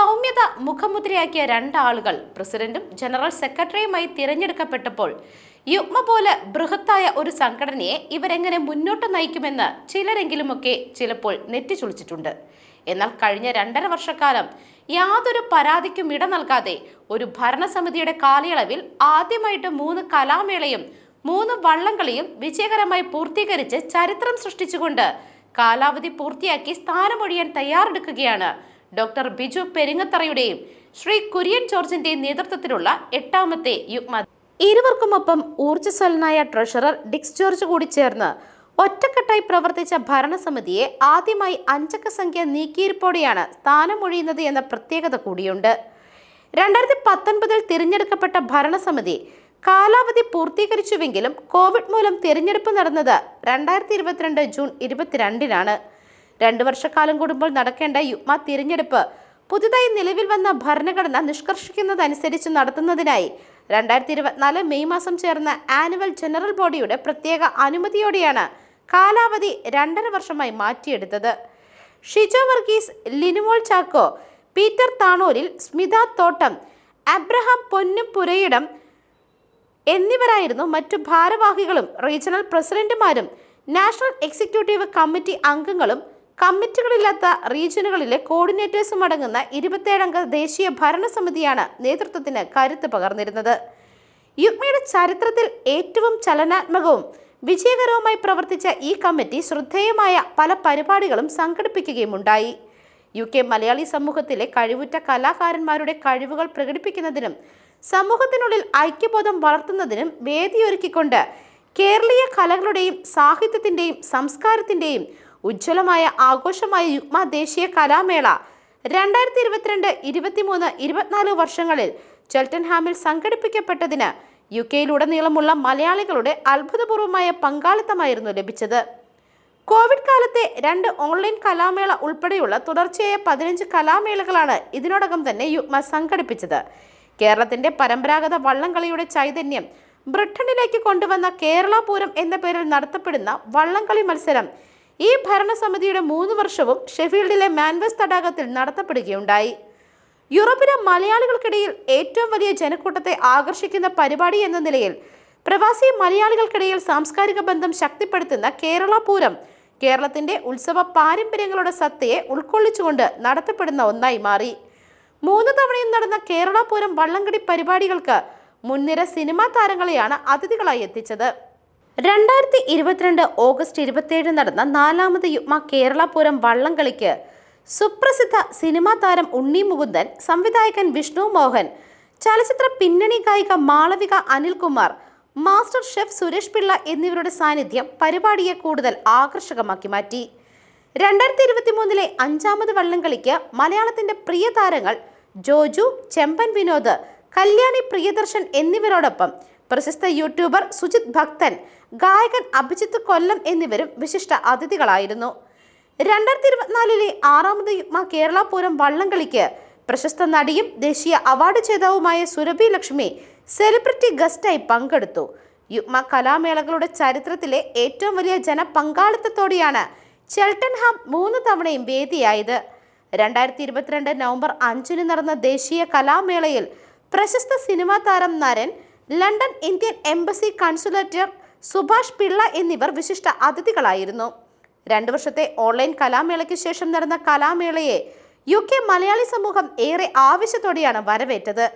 സൗമ്യത മുഖമുദ്രയാക്കിയ രണ്ടാളുകൾ പ്രസിഡന്റും ജനറൽ സെക്രട്ടറിയുമായി തിരഞ്ഞെടുക്കപ്പെട്ടപ്പോൾ യുഗ്മ പോലെ ബൃഹത്തായ ഒരു സംഘടനയെ ഇവരെങ്ങനെ മുന്നോട്ട് നയിക്കുമെന്ന് ചിലരെങ്കിലുമൊക്കെ ചിലപ്പോൾ നെറ്റിച്ചുളിച്ചിട്ടുണ്ട് എന്നാൽ കഴിഞ്ഞ രണ്ടര വർഷക്കാലം യാതൊരു പരാതിക്കും ഇട നൽകാതെ ഒരു ഭരണസമിതിയുടെ കാലയളവിൽ ആദ്യമായിട്ട് മൂന്ന് കലാമേളയും മൂന്ന് വള്ളംകളിയും വിജയകരമായി പൂർത്തീകരിച്ച് ചരിത്രം സൃഷ്ടിച്ചുകൊണ്ട് കാലാവധി പൂർത്തിയാക്കി സ്ഥാനമൊഴിയാൻ തയ്യാറെടുക്കുകയാണ് ഡോക്ടർ ബിജു പെരിങ്ങത്തറയുടെയും ശ്രീ കുര്യൻ ജോർജിന്റെയും നേതൃത്വത്തിലുള്ള എട്ടാമത്തെ യുഗ്മ ഇരുവർക്കുമൊപ്പം ഊർജസ്വലനായ ട്രഷറർ ഡിക്സ് ജോർജ് കൂടി ചേർന്ന് ഒറ്റക്കെട്ടായി പ്രവർത്തിച്ച ഭരണസമിതിയെ ആദ്യമായി അഞ്ചക്ക സംഖ്യ നീക്കിയിരിപ്പോടെയാണ് സ്ഥാനമൊഴിയുന്നത് എന്ന പ്രത്യേകത കൂടിയുണ്ട്. രണ്ടായിരത്തി പത്തൊൻപതിൽ തിരഞ്ഞെടുക്കപ്പെട്ട ഭരണസമിതി കാലാവധി പൂർത്തീകരിച്ചുവെങ്കിലും കോവിഡ് മൂലം തിരഞ്ഞെടുപ്പ് നടന്നത് രണ്ടായിരത്തി ഇരുപത്തിരണ്ട് ജൂൺ ഇരുപത്തിരണ്ടിനാണ്. രണ്ടു വർഷക്കാലം കൂടുമ്പോൾ നടക്കേണ്ട യുഗ്മ തിരഞ്ഞെടുപ്പ് പുതുതായി നിലവിൽ വന്ന ഭരണഘടന നിഷ്കർഷിക്കുന്നതനുസരിച്ച് നടത്തുന്നതിനായി രണ്ടായിരത്തി ഇരുപത്തിനാല് മെയ് മാസം ചേർന്ന ആനുവൽ ജനറൽ ബോഡിയുടെ പ്രത്യേക അനുമതിയോടെയാണ് കാലാവധി രണ്ടര വർഷമായി മാറ്റിയെടുത്തത്. ഷിജോ വർഗീസ് ലിനുമോൾ ചാക്കോ പീറ്റർ താണൂരിൽ സ്മിത തോട്ടം അബ്രഹാം പൊന്നും പുരയിടം എന്നിവരായിരുന്നു മറ്റു ഭാരവാഹികളും. റീജിയണൽ പ്രസിഡന്റുമാരും നാഷണൽ എക്സിക്യൂട്ടീവ് കമ്മിറ്റി അംഗങ്ങളും കമ്മിറ്റികളില്ലാത്ത റീജിയനുകളിലെ കോർഡിനേറ്റേഴ്സും അടങ്ങുന്ന ഇരുപത്തേഴംഗ ദേശീയ ഭരണസമിതിയാണ് നേതൃത്വത്തിന് കരുത്ത് പകർന്നിരുന്നത്. യുഗ്മയുടെ ചരിത്രത്തിൽ ഏറ്റവും ചലനാത്മകവും വിജയകരവുമായി പ്രവർത്തിച്ച ഈ കമ്മിറ്റി ശ്രദ്ധേയമായ പല പരിപാടികളും സംഘടിപ്പിക്കുകയും ഉണ്ടായി യു കെ മലയാളി സമൂഹത്തിലെ കഴിവുറ്റ കലാകാരന്മാരുടെ കഴിവുകൾ പ്രകടിപ്പിക്കുന്നതിനും സമൂഹത്തിനുള്ളിൽ ഐക്യബോധം വളർത്തുന്നതിനും വേദിയൊരുക്കിക്കൊണ്ട് കേരളീയ കലകളുടെയും സാഹിത്യത്തിന്റെയും സംസ്കാരത്തിന്റെയും ഉജ്ജ്വലമായ ആഘോഷമായ യുഗ്മ ദേശീയ കലാമേള രണ്ടായിരത്തി ഇരുപത്തിരണ്ട് ഇരുപത്തിമൂന്ന് ഇരുപത്തിനാല് വർഷങ്ങളിൽ ചെൽട്ടൻഹാമിൽ സംഘടിപ്പിക്കപ്പെട്ടതിന് യു കെയിലുടനീളമുള്ള മലയാളികളുടെ അത്ഭുതപൂർവമായ പങ്കാളിത്തമായിരുന്നു ലഭിച്ചത്. കോവിഡ് കാലത്തെ രണ്ട് ഓൺലൈൻ കലാമേള ഉൾപ്പെടെയുള്ള തുടർച്ചയായ പതിനഞ്ച് കലാമേളകളാണ് ഇതിനോടകം തന്നെ യുഗ്മ സംഘടിപ്പിച്ചത്. കേരളത്തിന്റെ പരമ്പരാഗത വള്ളംകളിയുടെ ചൈതന്യം ബ്രിട്ടനിലേക്ക് കൊണ്ടുവന്ന കേരള പൂരം എന്ന പേരിൽ നടത്തപ്പെടുന്ന വള്ളംകളി മത്സരം ഈ ഭരണസമിതിയുടെ മൂന്ന് വർഷവും ഷെഫീൽഡിലെ മാൻവെസ് തടാകത്തിൽ നടത്തപ്പെടുകയുണ്ടായി. യൂറോപ്പിലെ മലയാളികൾക്കിടയിൽ ഏറ്റവും വലിയ ജനക്കൂട്ടത്തെ ആകർഷിക്കുന്ന പരിപാടി എന്ന നിലയിൽ പ്രവാസി മലയാളികൾക്കിടയിൽ സാംസ്കാരിക ബന്ധം ശക്തിപ്പെടുത്തുന്ന കേരള പൂരം കേരളത്തിന്റെ ഉത്സവ പാരമ്പര്യങ്ങളുടെ സത്തയെ ഉൾക്കൊള്ളിച്ചുകൊണ്ട് നടത്തപ്പെടുന്ന ഒന്നായി മാറി. മൂന്ന് തവണയും നടന്ന കേരള പൂരം വള്ളംകടി പരിപാടികൾക്ക് മുൻനിര സിനിമാ താരങ്ങളെയാണ് അതിഥികളായി എത്തിച്ചത്. രണ്ടായിരത്തി ഇരുപത്തിരണ്ട് ഓഗസ്റ്റ് ഇരുപത്തിയേഴ് നടന്ന നാലാമത് യുഗ്മ കേരള പൂരം വള്ളംകളിക്ക് സുപ്രസിദ്ധ സിനിമാ താരം ഉണ്ണി മുകുന്ദൻ സംവിധായകൻ വിഷ്ണു മോഹൻ ചലച്ചിത്ര പിന്നണി ഗായിക മാളവിക അനിൽകുമാർ മാസ്റ്റർ ഷെഫ് സുരേഷ് പിള്ള എന്നിവരുടെ സാന്നിധ്യം പരിപാടിയെ കൂടുതൽ ആകർഷകമാക്കി മാറ്റി. രണ്ടായിരത്തി ഇരുപത്തി മൂന്നിലെ അഞ്ചാമത് വള്ളംകളിക്ക് മലയാളത്തിന്റെ പ്രിയ താരങ്ങൾ ജോജു ചെമ്പൻ വിനോദ് കല്യാണി പ്രിയദർശൻ എന്നിവരോടൊപ്പം പ്രശസ്ത യൂട്യൂബർ സുജിത് ഭക്തൻ ഗായകൻ അഭിജിത്ത് കൊല്ലം എന്നിവരും വിശിഷ്ട അതിഥികളായിരുന്നു. രണ്ടായിരത്തി ഇരുപത്തിനാലിലെ ആറാമത് കേരള പൂരം വള്ളംകളിക്ക് പ്രശസ്ത നടിയും ദേശീയ അവാർഡ് ജേതാവുമായ സുരഭി ലക്ഷ്മി സെലിബ്രിറ്റി ഗസ്റ്റായി പങ്കെടുത്തു. യുഗ്മ കലാമേളകളുടെ ചരിത്രത്തിലെ ഏറ്റവും വലിയ ജനപങ്കാളിത്തത്തോടെയാണ് ചെൽട്ടൻഹാം മൂന്ന് തവണയും വേദിയായത്. രണ്ടായിരത്തി ഇരുപത്തിരണ്ട് നവംബർ അഞ്ചിന് നടന്ന ദേശീയ കലാമേളയിൽ പ്രശസ്ത സിനിമാ താരം Naran London Indian embassy consulate Subhash Pillai എന്നിവർ വിശിഷ്ട അതിഥികളായിരുന്നു. രണ്ടു വർഷത്തെ ഓൺലൈൻ കലാമേളയ്ക്ക് ശേഷം നടന്ന കലാമേളയെ യു കെ മലയാളി സമൂഹം ഏറെ ആവശ്യത്തോടെയാണ് വരവേറ്റത്.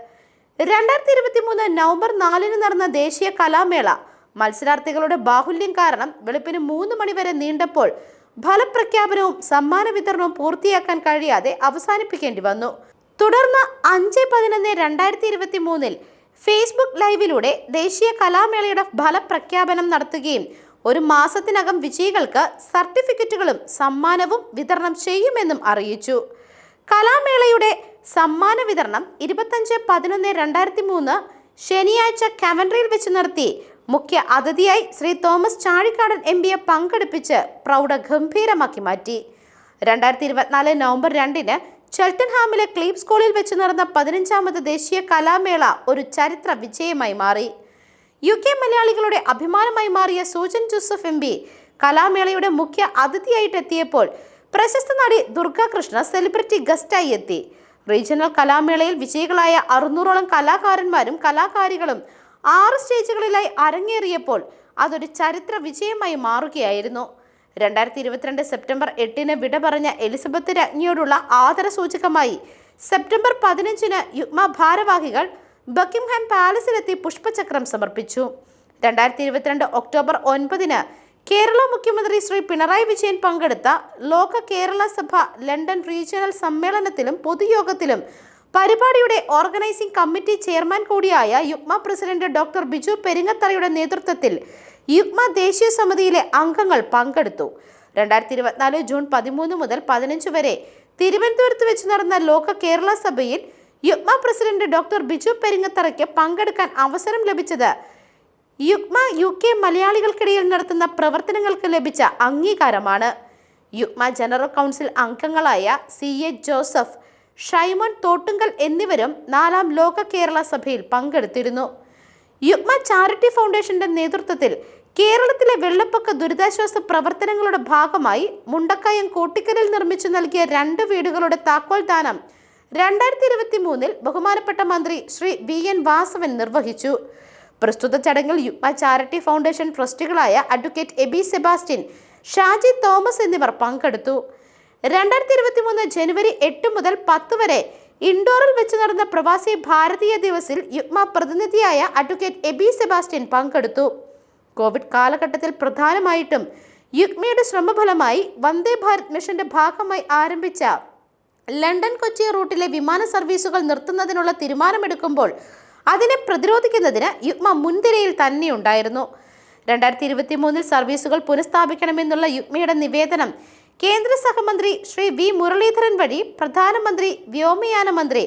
രണ്ടായിരത്തി ഇരുപത്തി മൂന്ന് നവംബർ നാലിന് നടന്ന ദേശീയ കലാമേള മത്സരാർത്ഥികളുടെ ബാഹുല്യം കാരണം വെളുപ്പിന് മൂന്ന് മണിവരെ നീണ്ടപ്പോൾ ഫലപ്രഖ്യാപനവും സമ്മാന വിതരണവും പൂർത്തിയാക്കാൻ കഴിയാതെ അവസാനിപ്പിക്കേണ്ടി വന്നു. തുടർന്ന് അഞ്ച് പതിനൊന്ന് രണ്ടായിരത്തി ഇരുപത്തി മൂന്നിൽ ഫേസ്ബുക്ക് ലൈവിലൂടെ ദേശീയ കലാമേളയുടെ ഫലപ്രഖ്യാപനം നടത്തുകയും ഒരു മാസത്തിനകം വിജയികൾക്ക് സർട്ടിഫിക്കറ്റുകളും സമ്മാനവും വിതരണം ചെയ്യുമെന്നും അറിയിച്ചു. കലാമേളയുടെ സമ്മാന വിതരണം ഇരുപത്തഞ്ച് പതിനൊന്ന് രണ്ടായിരത്തി മൂന്ന് ശനിയാഴ്ച കവൻട്രിയിൽ വെച്ച് നടത്തി മുഖ്യ അതിഥിയായി ശ്രീ തോമസ് ചാഴിക്കാടൻ എം പിയെ പങ്കെടുപ്പിച്ച് പ്രൗഢ ഗംഭീരമാക്കി മാറ്റി. രണ്ടായിരത്തി ഇരുപത്തിനാല് നവംബർ രണ്ടിന് ചെൽട്ടൻഹാമിലെ ക്ലീപ് സ്കൂളിൽ വെച്ച് നടന്ന പതിനഞ്ചാമത് ദേശീയ കലാമേള ഒരു ചരിത്ര വിജയമായി മാറി. യു കെ മലയാളികളുടെ അഭിമാനമായി മാറിയ സൂചൻ ജോസഫ് എം പി കലാമേളയുടെ മുഖ്യ അതിഥിയായിട്ട് എത്തിയപ്പോൾ പ്രശസ്ത നടി ദുർഗ കൃഷ്ണ സെലിബ്രിറ്റി ഗസ്റ്റായി എത്തി. റീജിയണൽ കലാമേളയിൽ വിജയികളായ അറുന്നൂറോളം കലാകാരന്മാരും കലാകാരികളും ആറ് സ്റ്റേജുകളിലായി അരങ്ങേറിയപ്പോൾ അതൊരു ചരിത്ര വിജയമായി മാറുകയായിരുന്നു. രണ്ടായിരത്തി ഇരുപത്തിരണ്ട് സെപ്റ്റംബർ എട്ടിന് വിട പറഞ്ഞ എലിസബത്ത് രാജ്ഞിയോടുള്ള ആദരസൂചകമായി സെപ്റ്റംബർ പതിനഞ്ചിന് യുഗ്മ ഭാരവാഹികൾ ബക്കിംഗ്ഹാം പാലസിലെത്തി പുഷ്പചക്രം സമർപ്പിച്ചു. രണ്ടായിരത്തി ഇരുപത്തിരണ്ട് ഒക്ടോബർ ഒൻപതിന് കേരള മുഖ്യമന്ത്രി ശ്രീ പിണറായി വിജയൻ പങ്കെടുത്ത ലോക കേരള സഭ ലണ്ടൻ റീജിയണൽ സമ്മേളനത്തിലും പൊതുയോഗത്തിലും പരിപാടിയുടെ ഓർഗനൈസിംഗ് കമ്മിറ്റി ചെയർമാൻ കൂടിയായ യുഗ്മ പ്രസിഡന്റ് ഡോക്ടർ ബിജു പെരിങ്ങത്തറയുടെ നേതൃത്വത്തിൽ യുഗ്മ ദേശീയ സമിതിയിലെ അംഗങ്ങൾ പങ്കെടുത്തു. രണ്ടായിരത്തി ഇരുപത്തിനാല് ജൂൺ പതിമൂന്ന് മുതൽ പതിനഞ്ച് വരെ തിരുവനന്തപുരത്ത് വെച്ച് നടന്ന ലോക കേരള സഭയിൽ യുഗ്മ പ്രസിഡന്റ് ഡോക്ടർ ബിജു പെരിങ്ങത്തറയ്ക്ക് പങ്കെടുക്കാൻ അവസരം ലഭിച്ചത് യുഗ്മ യു കെ മലയാളികൾക്കിടയിൽ നടത്തുന്ന പ്രവർത്തനങ്ങൾക്ക് ലഭിച്ച അംഗീകാരമാണ്. യുഗ്മ ജനറൽ കൗൺസിൽ അംഗങ്ങളായ C A Joseph Shymon Thottungal എന്നിവരും നാലാം ലോക കേരള സഭയിൽ പങ്കെടുത്തിരുന്നു. യുഗ്മ ചാരിറ്റി ഫൗണ്ടേഷന്റെ നേതൃത്വത്തിൽ കേരളത്തിലെ വെള്ളപ്പൊക്ക ദുരിതാശ്വാസ പ്രവർത്തനങ്ങളുടെ ഭാഗമായി മുണ്ടക്കയം കോട്ടിക്കലിൽ നിർമ്മിച്ചു നൽകിയ രണ്ട് വീടുകളുടെ താക്കോൽ ദാനം രണ്ടായിരത്തി ഇരുപത്തി മൂന്നിൽ ബഹുമാനപ്പെട്ട മന്ത്രി ശ്രീ വി എൻ വാസവൻ നിർവഹിച്ചു. പ്രസ്തുത ചടങ്ങിൽ Yugma charity foundation ട്രസ്റ്റികളായ advocate Eby Sebastian Shaji Thomas എന്നിവർ പങ്കെടുത്തു. രണ്ടായിരത്തി ഇരുപത്തി മൂന്ന് ജനുവരി എട്ട് മുതൽ പത്ത് വരെ ഇൻഡോറിൽ വെച്ച് നടന്ന പ്രവാസി ഭാരതീയ ദിവസിൽ യുഗ്മ പ്രതിനിധിയായ അഡ്വക്കേറ്റ് എബി സെബാസ്റ്റ്യൻ പങ്കെടുത്തു. കോവിഡ് കാലഘട്ടത്തിൽ പ്രധാനമായിട്ടും യുഗ്മയുടെ ശ്രമഫലമായി വന്ദേ ഭാരത് മിഷന്റെ ഭാഗമായി ആരംഭിച്ച ലണ്ടൻ കൊച്ചി റൂട്ടിലെ വിമാന സർവീസുകൾ നിർത്തുന്നതിനുള്ള തീരുമാനമെടുക്കുമ്പോൾ അതിനെ പ്രതിരോധിക്കുന്നതിന് യുഗ്മ മുൻതിരയിൽ തന്നെയുണ്ടായിരുന്നു. രണ്ടായിരത്തി ഇരുപത്തി മൂന്നിൽ സർവീസുകൾ പുനഃസ്ഥാപിക്കണമെന്നുള്ള യുഗ്മയുടെ നിവേദനം കേന്ദ്ര സഹമന്ത്രി ശ്രീ വി മുരളീധരൻ വഴി പ്രധാനമന്ത്രി വ്യോമയാന മന്ത്രി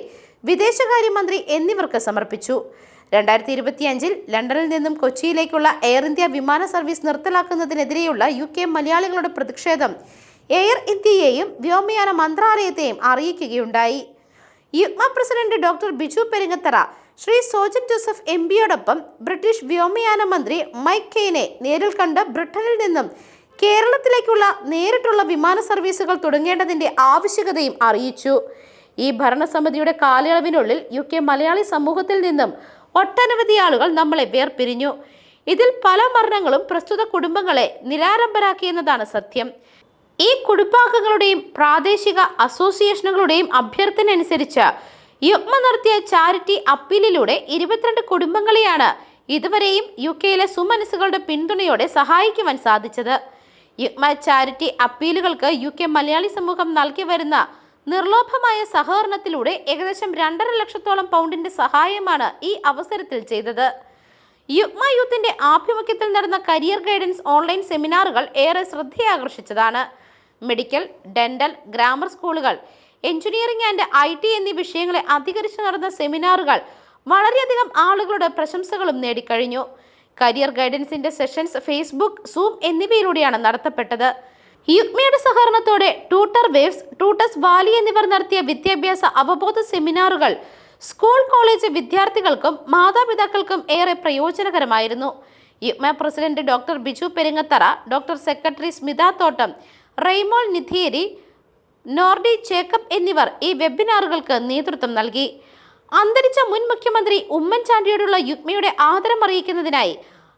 വിദേശകാര്യമന്ത്രി എന്നിവർക്ക് സമർപ്പിച്ചു. രണ്ടായിരത്തി ഇരുപത്തിയഞ്ചിൽ ലണ്ടനിൽ നിന്നും കൊച്ചിയിലേക്കുള്ള എയർ ഇന്ത്യ വിമാന സർവീസ് നിർത്തലാക്കുന്നതിനെതിരെയുള്ള യു കെ മലയാളികളുടെ പ്രതിഷേധം എയർ ഇന്ത്യയെയും വ്യോമയാന മന്ത്രാലയത്തെയും അറിയിക്കുകയുണ്ടായി. Yugma president doctor Biju Peringathara Shri Sojan Joseph M പിയോടൊപ്പം British വ്യോമയാന മന്ത്രി മൈക്ക് നേരിൽ കണ്ട് ബ്രിട്ടനിൽ നിന്നും കേരളത്തിലേക്കുള്ള നേരിട്ടുള്ള വിമാന സർവീസുകൾ തുടങ്ങേണ്ടതിന്റെ ആവശ്യകതയും അറിയിച്ചു. ഈ ഭരണസമിതിയുടെ കാലയളവിനുള്ളിൽ യു കെ മലയാളി സമൂഹത്തിൽ നിന്നും ഒട്ടനവധി ആളുകൾ നമ്മളെ വേർപിരിഞ്ഞു. ഇതിൽ പല മരണങ്ങളും പ്രസ്തുത കുടുംബങ്ങളെ നിരാരംഭരാക്കിയെന്നതാണ് സത്യം. ഈ കുടുംബാംഗങ്ങളുടെയും പ്രാദേശിക അസോസിയേഷനുകളുടെയും അഭ്യർത്ഥന അനുസരിച്ച് യുഗ്മ നടത്തിയ ചാരിറ്റി അപ്പീലിലൂടെ ഇരുപത്തിരണ്ട് കുടുംബങ്ങളെയാണ് ഇതുവരെയും യു കെയിലെ സുമനസ്സുകളുടെ പിന്തുണയോടെ സഹായിക്കുവാൻ സാധിച്ചത്. യുഗ്മ ചാരിറ്റി അപ്പീലുകൾക്ക് യു കെ മലയാളി സമൂഹം നൽകി വരുന്ന നിർലോഭമായ സഹകരണത്തിലൂടെ ഏകദേശം രണ്ടര ലക്ഷത്തോളം പൗണ്ടിന്റെ സഹായമാണ് ഈ അവസരത്തിൽ ചെയ്തത്. യുഗ്മ യൂത്തിന്റെ ആഭിമുഖ്യത്തിൽ നടന്ന കരിയർ ഗൈഡൻസ് ഓൺലൈൻ സെമിനാറുകൾ ഏറെ ശ്രദ്ധയാകർഷിച്ചതാണ്. മെഡിക്കൽ ഡെന്റൽ ഗ്രാമർ സ്കൂളുകൾ എഞ്ചിനീയറിംഗ് ആൻഡ് ഐ ടി എന്നീ വിഷയങ്ങളെ അധികരിച്ച് നടന്ന സെമിനാറുകൾ വളരെയധികം ആളുകളുടെ പ്രശംസകളും നേടിക്കഴിഞ്ഞു. കരിയർ ഗൈഡൻസിന്റെ സെഷൻസ് ഫേസ്ബുക്ക് സൂം എന്നിവയിലൂടെയാണ് നടത്തപ്പെട്ടത്. യുഗ്മയുടെ സഹകരണത്തോടെ ട്യൂട്ടർ വേവ്സ് ട്യൂട്ടസ് വാലി എന്നിവർ നടത്തിയ വിദ്യാഭ്യാസ അവബോധ സെമിനാറുകൾ സ്കൂൾ കോളേജ് വിദ്യാർത്ഥികൾക്കും മാതാപിതാക്കൾക്കും ഏറെ പ്രയോജനകരമായിരുന്നു. Yugma president doctor Biju Peringathara doctor secretary Smitha Thottam Reymol Nidhiyeri നോർഡി Jacob എന്നിവർ ഈ വെബിനാറുകൾക്ക് നേതൃത്വം നൽകി. അന്തരിച്ച മുൻ മുഖ്യമന്ത്രി ഉമ്മൻചാണ്ടിയോടുള്ള യുഗ്മയുടെ ആദരം അറിയിക്കുന്നതിനായി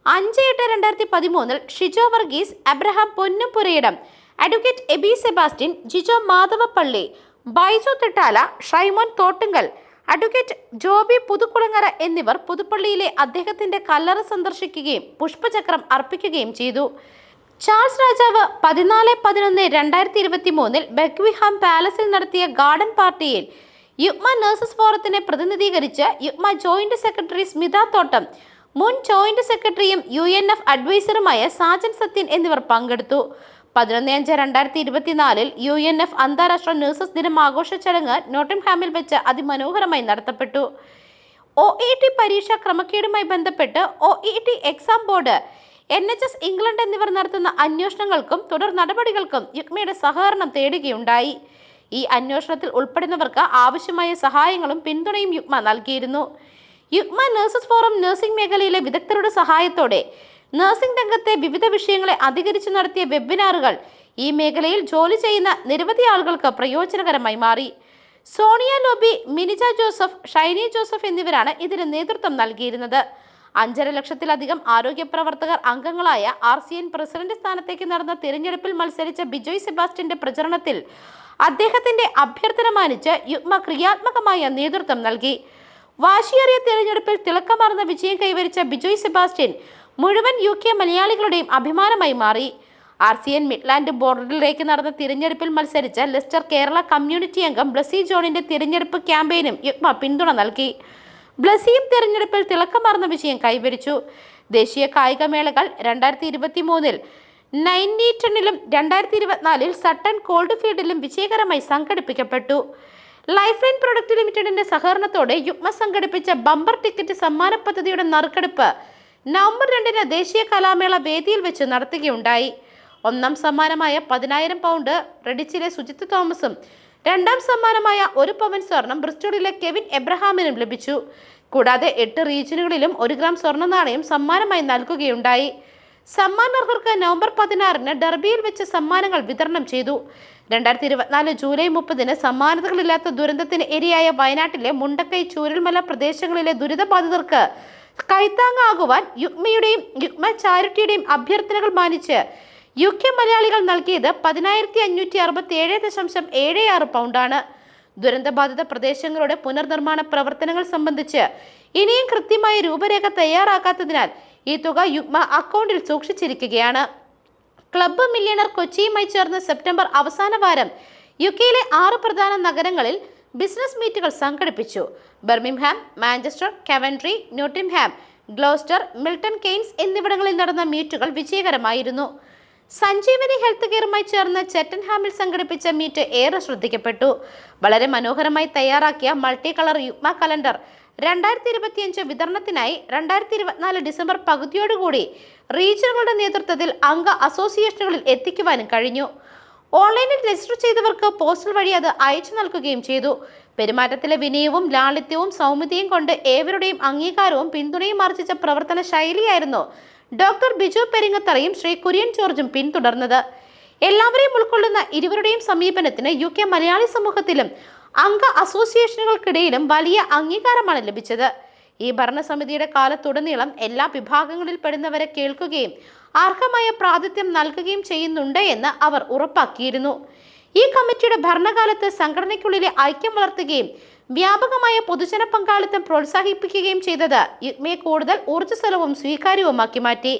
അഞ്ച് എട്ട് രണ്ടായിരത്തി പതിമൂന്നിൽ Shijo Varghese Abraham Ponnumpurayidam advocate Eby Sebastian Jijo Madhavappally Baiju Thittala Shymon Thottungal advocate Joby Puthukulangara എന്നിവർ പുതുപ്പള്ളിയിലെ അദ്ദേഹത്തിന്റെ കല്ലറ സന്ദർശിക്കുകയും പുഷ്പചക്രം അർപ്പിക്കുകയും ചെയ്തു. ചാൾസ് രാജാവ് പതിനാല് പതിനൊന്ന് രണ്ടായിരത്തി ഇരുപത്തി മൂന്നിൽ ബെക്വിഹാം പാലസിൽ നടത്തിയ ഗാർഡൻ പാർട്ടിയിൽ യുഗ്മ നഴ്സസ് ഫോറത്തിനെ പ്രതിനിധീകരിച്ച് യുഗ്മ ജോയിന്റ് സെക്രട്ടറി സ്മിത തോട്ടം മുൻ ജോയിന്റ് സെക്രട്ടറിയും യു എൻ എഫ് അഡ്വൈസറുമായ സാജൻ സത്യൻ എന്നിവർ പങ്കെടുത്തു. പതിനൊന്ന് അഞ്ച് രണ്ടായിരത്തി ഇരുപത്തിനാലിൽ യു എൻ എഫ് അന്താരാഷ്ട്ര നഴ്സസ് ദിനം ആഘോഷ ചടങ്ങ് നോട്ടിംഗ്ഹാമിൽ വെച്ച് അതിമനോഹരമായി നടത്തപ്പെട്ടു. ഒ ഇ ടി പരീക്ഷ ക്രമക്കേടുമായി ബന്ധപ്പെട്ട് O E T exam board N H S England എന്നിവർ നടത്തുന്ന അന്വേഷണങ്ങൾക്കും തുടർ നടപടികൾക്കും യുഗ്മയുടെ സഹകരണം തേടുകയുണ്ടായി. ഈ അന്വേഷണത്തിൽ ഉൾപ്പെടുന്നവർക്ക് ആവശ്യമായ സഹായങ്ങളും പിന്തുണയും യുഗ്മ നൽകിയിരുന്നു. യുഗ്മ നഴ്സസ് ഫോറം നഴ്സിംഗ് മേഖലയിലെ വിദഗ്ധരുടെ സഹായത്തോടെ നഴ്സിംഗ് രംഗത്തെ വിവിധ വിഷയങ്ങളെ അധികരിച്ചു നടത്തിയ വെബിനാറുകൾ ഈ മേഖലയിൽ ജോലി ചെയ്യുന്ന നിരവധി ആളുകൾക്ക് പ്രയോജനകരമായി മാറി. സോണിയ ലോബി മിനിജ ജോസഫ് ഷൈനി ജോസഫ് എന്നിവരാണ് ഇതിന് നേതൃത്വം നൽകിയിരുന്നത്. അഞ്ചര ലക്ഷത്തിലധികം ആരോഗ്യ പ്രവർത്തകർ അംഗങ്ങളായ ആർ സി എൻ പ്രസിഡന്റ് സ്ഥാനത്തേക്ക് നടന്ന തിരഞ്ഞെടുപ്പിൽ മത്സരിച്ച ബിജോയ് സെബാസ്റ്റ്യന്റെ പ്രചരണത്തിൽ അദ്ദേഹത്തിന്റെ അഭ്യർത്ഥന മാനിച്ച് യുഗ്മ ക്രിയാത്മകമായ നേതൃത്വം നൽകി. വാശിയേറിയ തിരഞ്ഞെടുപ്പിൽ തിളക്കമാർന്ന വിജയം കൈവരിച്ച ബിജോയ് സെബാസ്റ്റ്യൻ മുഴുവൻ യു കെ മലയാളികളുടെയും അഭിമാനമായി മാറി. ആർ സി എൻ മിഡ്ലാൻഡ് ബോർഡറിലേക്ക് നടന്ന തിരഞ്ഞെടുപ്പിൽ മത്സരിച്ച ലെസ്റ്റർ കേരള കമ്മ്യൂണിറ്റി അംഗം ബ്ലസി ജോണിന്റെ തിരഞ്ഞെടുപ്പ് ക്യാമ്പയിനും യുഗ്മ പിന്തുണ നൽകി. ബ്ലസിയും തിരഞ്ഞെടുപ്പിൽ തിളക്കമാർന്ന വിജയം കൈവരിച്ചു. ദേശീയ കായികമേളകൾ രണ്ടായിരത്തി ഇരുപത്തി മൂന്നിൽ നൈനീറ്റണിലും രണ്ടായിരത്തി ഇരുപത്തിനാലിൽ സട്ടൺ കോൾഡ് ഫീൽഡിലും വിജയകരമായി സംഘടിപ്പിക്കപ്പെട്ടു. ലൈഫ് ലൈൻ പ്രൊഡക്റ്റ് ലിമിറ്റഡിന്റെ സഹകരണത്തോടെ യുഗ്മ സംഘടിപ്പിച്ച ബമ്പർ ടിക്കറ്റ് സമ്മാന പദ്ധതിയുടെ നറുക്കെടുപ്പ് നവംബർ രണ്ടിന് ദേശീയ കലാമേള വേദിയിൽ വെച്ച് നടത്തുകയുണ്ടായി. ഒന്നാം സമ്മാനമായ പതിനായിരം പൗണ്ട് റെഡിച്ചിലെ സുജിത്ത് തോമസും രണ്ടാം സമ്മാനമായ ഒരു പവൻ സ്വർണം ബ്രിസ്റ്റോളിലെ കെവിൻ എബ്രഹാമിനും ലഭിച്ചു. കൂടാതെ എട്ട് റീജിയനുകളിലും ഒരു ഗ്രാം സ്വർണ നാണയം സമ്മാനമായി നൽകുകയുണ്ടായി. സമ്മാനർഹർക്ക് നവംബർ പതിനാറിന് ഡർബിയിൽ വെച്ച് സമ്മാനങ്ങൾ വിതരണം ചെയ്തു. രണ്ടായിരത്തി ഇരുപത്തിനാല് ജൂലൈ മുപ്പതിന് സമ്മാനതകളില്ലാത്ത ദുരന്തത്തിന് ഇരയായ വയനാട്ടിലെ മുണ്ടക്കൈ ചൂരൽമല പ്രദേശങ്ങളിലെ ദുരിതബാധിതർക്ക് കൈത്താങ്ങാകുവാൻ യുഗ്മയുടെയും യുഗ്മ ചാരിറ്റിയുടെയും അഭ്യർത്ഥനകൾ മാനിച്ച് യു കെ മലയാളികൾ നൽകിയത് പതിനായിരത്തി അഞ്ഞൂറ്റി അറുപത്തി ഏഴ് ദശാംശം ഏഴ് ആറ് പൗണ്ടാണ്. ദുരന്തബാധിത പ്രദേശങ്ങളുടെ പുനർനിർമ്മാണ പ്രവർത്തനങ്ങൾ സംബന്ധിച്ച് ഇനിയും കൃത്യമായ രൂപരേഖ തയ്യാറാക്കാത്തതിനാൽ ഈ തുക യുഗ്മ അക്കൗണ്ടിൽ സൂക്ഷിച്ചിരിക്കുകയാണ്. ക്ലബ്ബ് മില്യണർ കൊച്ചിയുമായി ചേർന്ന് സെപ്റ്റംബർ അവസാന വാരം യു കെയിലെ ആറ് പ്രധാന നഗരങ്ങളിൽ ബിസിനസ് മീറ്റുകൾ സംഘടിപ്പിച്ചു. Birmingham Manchester Coventry Nottingham Gloucester Milton Keynes എന്നിവിടങ്ങളിൽ നടന്ന മീറ്റുകൾ വിജയകരമായിരുന്നു. സഞ്ജീവനി ഹെൽത്ത് കെയറുമായി ചേർന്ന് ചെറ്റൻഹാമിൽ സംഘടിപ്പിച്ച മീറ്റ് ഏറെ ശ്രദ്ധിക്കപ്പെട്ടു. വളരെ മനോഹരമായി തയ്യാറാക്കിയ മൾട്ടി കളർ യുഗ്മ കലണ്ടർ രണ്ടായിരത്തി ഇരുപത്തിയഞ്ച് വിതരണത്തിനായി രണ്ടായിരത്തി ഇരുപത്തിനാല് ഡിസംബർ പകുതിയോടുകൂടി റീജിയനുകളുടെ നേതൃത്വത്തിൽ അംഗ അസോസിയേഷനുകളിൽ എത്തിക്കുവാനും കഴിഞ്ഞു. ഓൺലൈനിൽ രജിസ്റ്റർ ചെയ്തവർക്ക് പോസ്റ്റൽ വഴി അത് അയച്ചു നൽകുകയും ചെയ്തു. പെരുമാറ്റത്തിലെ വിനയവും ലാളിത്യവും സൗമ്യതയും കൊണ്ട് ഏവരുടെയും അംഗീകാരവും പിന്തുണയും ആർജിച്ച പ്രവർത്തന ശൈലിയായിരുന്നു ഡോക്ടർ ബിജു പെരിങ്ങത്തറയും ശ്രീ കുര്യൻ ജോർജും പിന്തുടർന്നത്. എല്ലാവരെയും ഉൾക്കൊള്ളുന്ന ഇരുവരുടെയും സമീപനത്തിന് യു കെ മലയാളി സമൂഹത്തിലും അംഗ അസോസിയേഷനുകൾക്കിടയിലും വലിയ അംഗീകാരമാണ് ലഭിച്ചത്. ഈ ഭരണസമിതിയുടെ കാലത്തുടനീളം എല്ലാ വിഭാഗങ്ങളിൽ പെടുന്നവരെ കേൾക്കുകയും അർഹമായ പ്രാതിഥ്യം നൽകുകയും ചെയ്യുന്നുണ്ട് എന്ന് അവർ ഉറപ്പാക്കിയിരുന്നു. ഈ കമ്മിറ്റിയുടെ ഭരണകാലത്ത് സംഘടനയ്ക്കുള്ളിലെ ഐക്യം വളർത്തുകയും വ്യാപകമായ പൊതുജന പങ്കാളിത്തം പ്രോത്സാഹിപ്പിക്കുകയും ചെയ്തത് യുഗ്മയെ കൂടുതൽ ഊർജസ്വലവും സ്വീകാര്യവുമാക്കി മാറ്റി.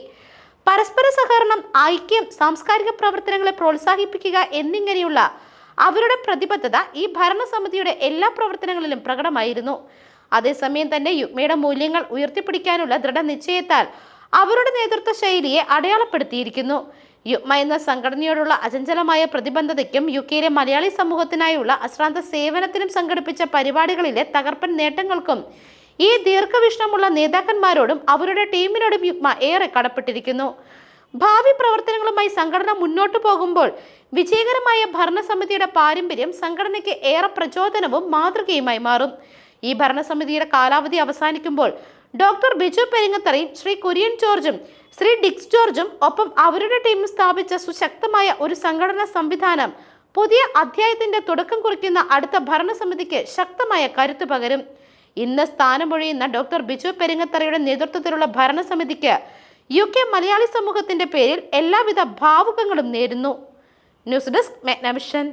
പരസ്പര സഹകരണം ഐക്യം സാംസ്കാരിക പ്രവർത്തനങ്ങളെ പ്രോത്സാഹിപ്പിക്കുക എന്നിങ്ങനെയുള്ള അവരുടെ പ്രതിബദ്ധത ഈ ഭരണസമിതിയുടെ എല്ലാ പ്രവർത്തനങ്ങളിലും പ്രകടമായിരുന്നു. അതേസമയം തന്നെ യുഗ്മയുടെ മൂല്യങ്ങൾ ഉയർത്തിപ്പിടിക്കാനുള്ള ദൃഢനിശ്ചയത്താൽ അവരുടെ നേതൃത്വ ശൈലിയെ അടയാളപ്പെടുത്തിയിരിക്കുന്നു. യുഗ്മ എന്ന സംഘടനയോടുള്ള അചഞ്ചലമായ പ്രതിബദ്ധതയ്ക്കും യു കെയിലെ മലയാളി സമൂഹത്തിനായുള്ള അശ്രാന്ത സേവനത്തിനും സംഘടിപ്പിച്ച പരിപാടികളിലെ തകർപ്പൻ നേട്ടങ്ങൾക്കും ഈ ദീർഘവിഷ്ണമുള്ള നേതാക്കന്മാരോടും അവരുടെ ടീമിനോടും യുഗ്മ ഏറെ കടപ്പെട്ടിരിക്കുന്നു. ഭാവി പ്രവർത്തനങ്ങളുമായി സംഘടന മുന്നോട്ടു പോകുമ്പോൾ വിജയകരമായ ഭരണസമിതിയുടെ പാരമ്പര്യം സംഘടനയ്ക്ക് ഏറെ പ്രചോദനവും മാതൃകയുമായി മാറും. ഈ ഭരണസമിതിയുടെ കാലാവധി അവസാനിക്കുമ്പോൾ ഡോക്ടർ ബിജു പെരിങ്ങത്തറയും ശ്രീ കുര്യൻ ജോർജും ശ്രീ ഡിക്സ് ജോർജും ഒപ്പം അവരുടെ ടീം സ്ഥാപിച്ച സുശക്തമായ ഒരു സംഘടനാ സംവിധാനം. പുതിയ അധ്യായത്തിന്റെ തുടക്കം കുറിക്കുന്ന അടുത്ത ഭരണസമിതിക്ക് ശക്തമായ കരുത്തു പകരും. ഇന്ന് സ്ഥാനമൊഴിയുന്ന ഡോക്ടർ ബിജു പെരിങ്ങത്തറയുടെ നേതൃത്വത്തിലുള്ള ഭരണസമിതിക്ക് യു കെ മലയാളി സമൂഹത്തിന്റെ പേരിൽ എല്ലാവിധ ഭാവുകങ്ങളും നേരുന്നു. News desk Magnavision.